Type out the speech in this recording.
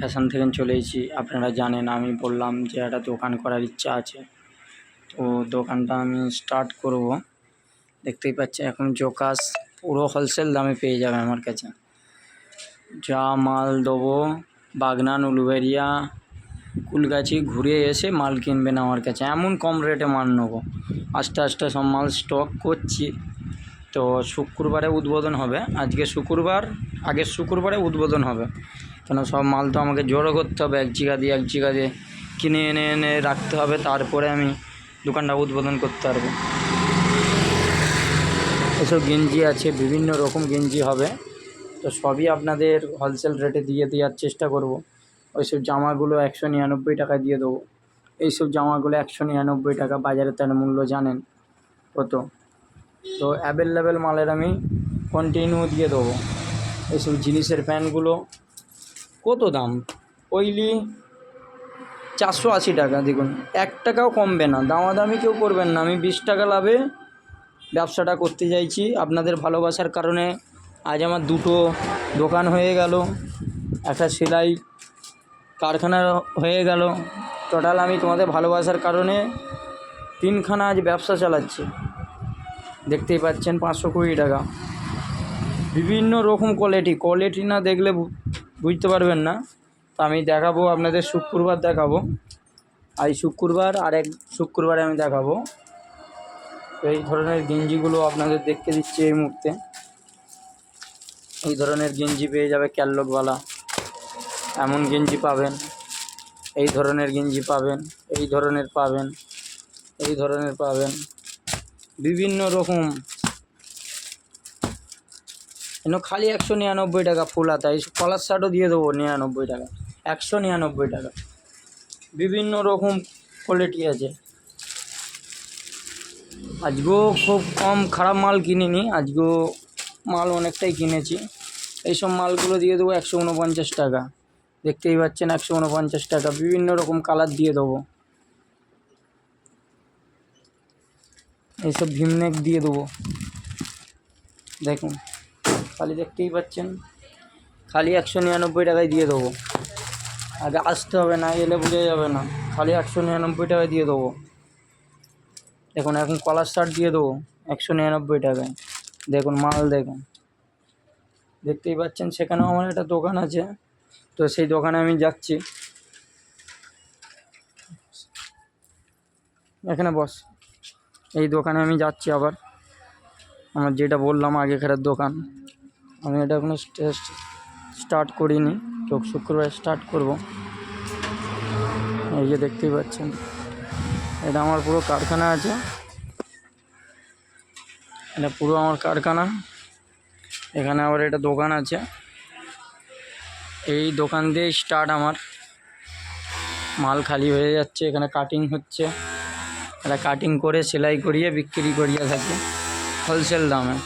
Fashion থেকে চলে এসেছি। আপনারা জানেন, আমি বললাম যে একটা দোকান করার ইচ্ছা আছে। তো দোকানটা আমি স্টার্ট করব। দেখতেই পাচ্ছি এখন জোকাস পুরো হোলসেল দামে পেয়ে যাবে আমার কাছে। যা মাল দেবো, বাগনান, উলুবেরিয়া, কুলগাছি, ঘুরে এসে মাল কিনবেন আমার কাছে। এমন কম রেটে মাল নেব। আস্তে আস্তে সব মাল স্টক করছি। তো শুক্রবারে উদ্বোধন হবে। আজকে শুক্রবার, আগের শুক্রবারে উদ্বোধন হবে। কেন সব মাল তো আমাকে জড়ো করতে হবে, এক জায়গা দিয়ে এক জায়গা দিয়ে কিনে এনে এনে রাখতে হবে, তারপরে আমি দোকানটা উদ্বোধন করতে পারব। এসব গেঞ্জি আছে, বিভিন্ন রকম গেঞ্জি হবে, তো সবই আপনাদের হোলসেল রেটে দিয়ে দেওয়ার চেষ্টা করব। ওইসব জামাগুলো একশো নিরানব্বই টাকা দিয়ে দেবো। এইসব জামাগুলো একশো নিরানব্বই টাকা বাজারে তার মূল্য জানেন কত? তো অ্যাভেলেবেল মালের আমি কন্টিনিউ দিয়ে দেবো। এইসব জিনিসের প্যান্টগুলো কত দাম? ওইলি চারশো আশি টাকা, দেখুন। এক টাকাও কমবে না, দামাদামি কেউ করবেন না। আমি বিশ টাকা লাভে ব্যবসাটা করতে চাইছি। আপনাদের ভালোবাসার কারণে আজ আমার দুটো দোকান হয়ে গেল, একটা সেলাই কারখানা হয়ে গেল। টোটাল আমি তোমাদের ভালোবাসার কারণে তিনখানা আজ ব্যবসা চালাচ্ছি। দেখতেই পাচ্ছেন, পাঁচশো কুড়ি টাকা। বিভিন্ন রকম কোয়ালিটি কোয়ালিটি না দেখলে বুঝতে পারবেন না। তো আমি দেখাবো, আপনাদের শুক্রবার দেখাবো। আজ শুক্রবার আর এক শুক্রবারে আমি দেখাবো। এই ধরনের গেঞ্জিগুলো আপনাদের দেখতে দিচ্ছি এই মুহূর্তে। এই ধরনের গেঞ্জি পেয়ে যাবে ক্যাললকওয়ালা এমন গেঞ্জি পাবেন। এই ধরনের গেঞ্জি পাবেন, এই ধরনের পাবেন, এই ধরনের পাবেন। বিভিন্ন রকম এন খালি একশো নিরানব্বই টাকা ফুল হাতা, এই কলার শার্টও দিয়ে দেবো নিরানব্বই টাকা, একশো নিরানব্বই টাকা। বিভিন্ন রকম কোয়ালিটি আছে। আজকেও খুব কম খারাপ মাল কিনিনি, আজকেও মাল অনেকটাই কিনেছি। এইসব মালগুলো দিয়ে দেবো একশো উনপঞ্চাশ টাকা, দেখতেই পাচ্ছেন একশো উনপঞ্চাশ টাকা, বিভিন্ন রকম কালার দিয়ে দেবো। এইসব ভিমনেক দিয়ে দেবো। দেখুন। খালি দেখতেই পাচ্ছেন। খালি একশো নিরানব্বই টাকায় দিয়ে দেবো। আগে আসতে হবে না, এলে বোঝা যাবে না। খালি একশো নিরানব্বই টাকায় দিয়ে দেবো। দেখুন, এখন কলার শার্ট দিয়ে দেবো একশো নিরানব্বই টাকায়। দেখুন, মাল দেখুন। দেখতেই পাচ্ছেন, সেখানেও আমার একটা দোকান আছে। তো সেই দোকানে আমি যাচ্ছি। এখানে বস। এই দোকানে আমি যাচ্ছি আবার। আমার যেটা বললাম আগেকার দোকান। আমি এটা এখনও স্টার্ট করিনি। তো শুক্রবার স্টার্ট করব। এই যে দেখতেই পাচ্ছেন। এটা আমার পুরো কারখানা আছে। এটা পুরো আমার কারখানা। এখানে আবার এটা দোকান আছে। এই দোকান দিয়ে স্টার্ট আমার। মাল খালি হয়ে যাচ্ছে, এখানে কাটিং হচ্ছে। এটা কাটিং করে, সেলাই করিয়ে, বিক্রি করিয়ে থাকে। হোলসেল দামে।